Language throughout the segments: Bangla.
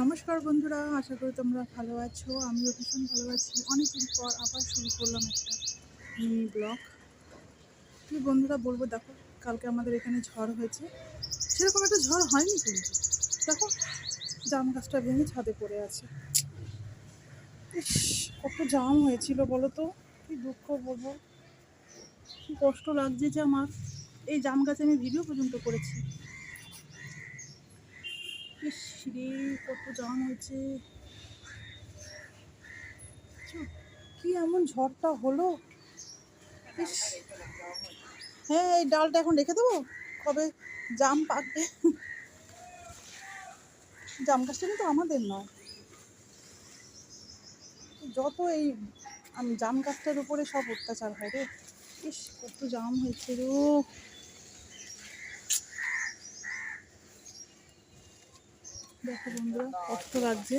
নমস্কার বন্ধুরা, আশা করি তোমরা ভালো আছো। আমিও ভীষণ ভালো আছি। অনেকদিন পর আবার শুরু করলাম একটা মিনি ব্লগ কি বন্ধুরা বলব, দেখো, কালকে আমাদের এখানে ঝড় হয়েছে। সেরকম একটা ঝড় হয়নি কিন্তু। দেখো, জাম গাছটা ভেঙে ছাদে পড়ে আছে। কত জাম হয়েছিল বলো তো। কি দুঃখ বলব। কষ্ট লাগছে যে আমার। এই জাম গাছে আমি ভিডিও পর্যন্ত করেছি। রে কত জাম হয়েছে। কি এমন ঝড়টা হলো? হ্যাঁ এই ডালটা এখন রেখে দেবো? কবে জাম পাকবে? জাম গাছটা কিন্তু আমাদের নয়। যত এই আম, জাম গাছটার উপরে সব অত্যাচার হয় রে। ইস কত জাম হয়েছে রে দেখো বন্ধুরা কষ্ট লাগছে।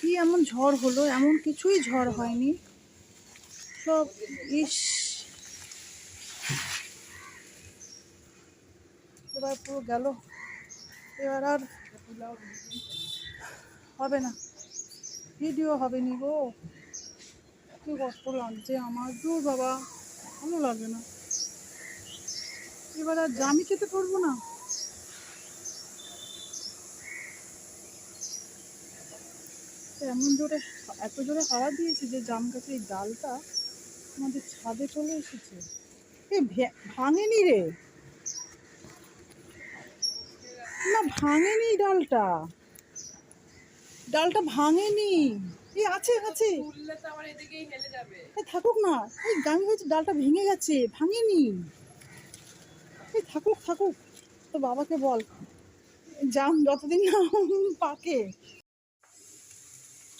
কি এমন ঝড় হলো, এমন কিছুই ঝড় হয়নি। সব, ইস। এবার পুরো গেল। এবার আর হবে না। ভিডিও হবে নি গো। কি কষ্ট লাগছে আমার। দূর বাবা, ভালো লাগে না। এবার আর জামি খেতে পারব না। এমন জোরে এত জোরে হাওয়া দিয়েছে যে জাম গাছের ডালটা আমাদের ছাদে চলে এসেছে। এ ভাঙেনি রে। না, ভাঙেনি ডালটা। ডালটা ভাঙেনি। এই আছে আছে। থাকুক না। এই গান হয়েছে, ডালটা ভেঙে গেছে, ভাঙেনি। এই থাকুক থাকুক। তো বাবাকে বল। জাম যতদিন না পাকে।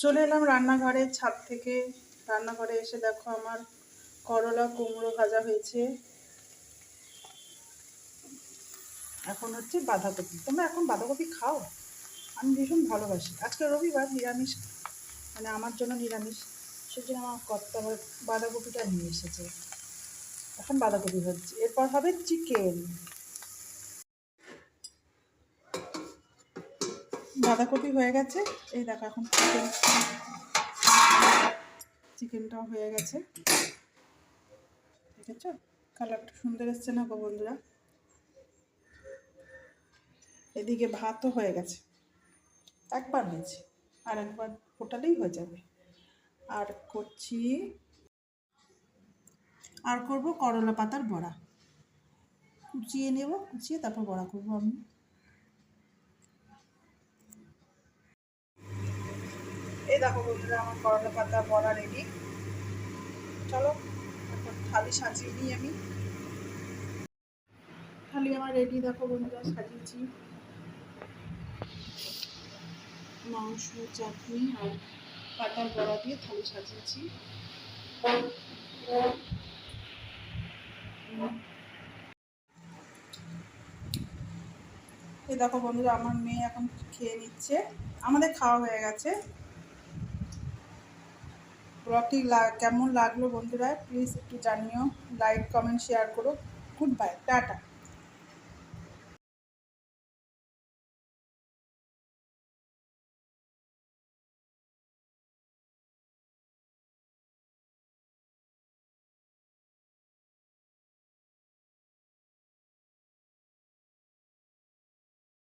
চলে এলাম রান্নাঘরের ছাদ থেকে। রান্নাঘরে এসে দেখো আমার করলা কুমড়ো ভাজা হয়েছে। এখন হচ্ছে বাঁধাকপি। তোমরা এখন বাঁধাকপি খাও? আমি ভীষণ ভালোবাসি। আজকে রবিবার, নিরামিষ। মানে আমার জন্য নিরামিষ। সেজন্য আমার কর্তা বাঁধাকপিটা নিয়ে এসেছে। এখন বাঁধাকপি হচ্ছে এরপর হবে চিকেন। বাঁধাকপি হয়ে গেছে। এই দেখো এখন চিকেন চিকেনটাও হয়ে গেছে। দেখেছ? কালারটা সুন্দর এসছে না গো বন্ধুরা? এদিকে ভাতও হয়ে গেছে। একবার হয়েছে, আর একবার ফোটালেই হয়ে যাবে। আর করছি, আর করব করলা পাতার বড়া। কুচিয়ে নেব, কুচিয়ে তারপর বড়া করব আমি। এই দেখো বন্ধুরা, আমার করলা পাতা বড়া রেডি চলো এখন থালি সাজিয়ে নিই আমি। থালি আমার রেডি দেখো বন্ধুরা, সাজিয়েছি। মাংস, চাটনি আর পাতার বড়া দিয়ে থালি সাজিয়েছি। এই দেখো বন্ধুরা, আমার মেয়ে এখন খেয়ে নিচ্ছে। আমাদের খাওয়া হয়ে গেছে। ব্লগটি কেমন লাগল বন্ধুরা? প্লিজ একটু জানিও লাইক কমেন্ট শেয়ার করো। Good bye tata.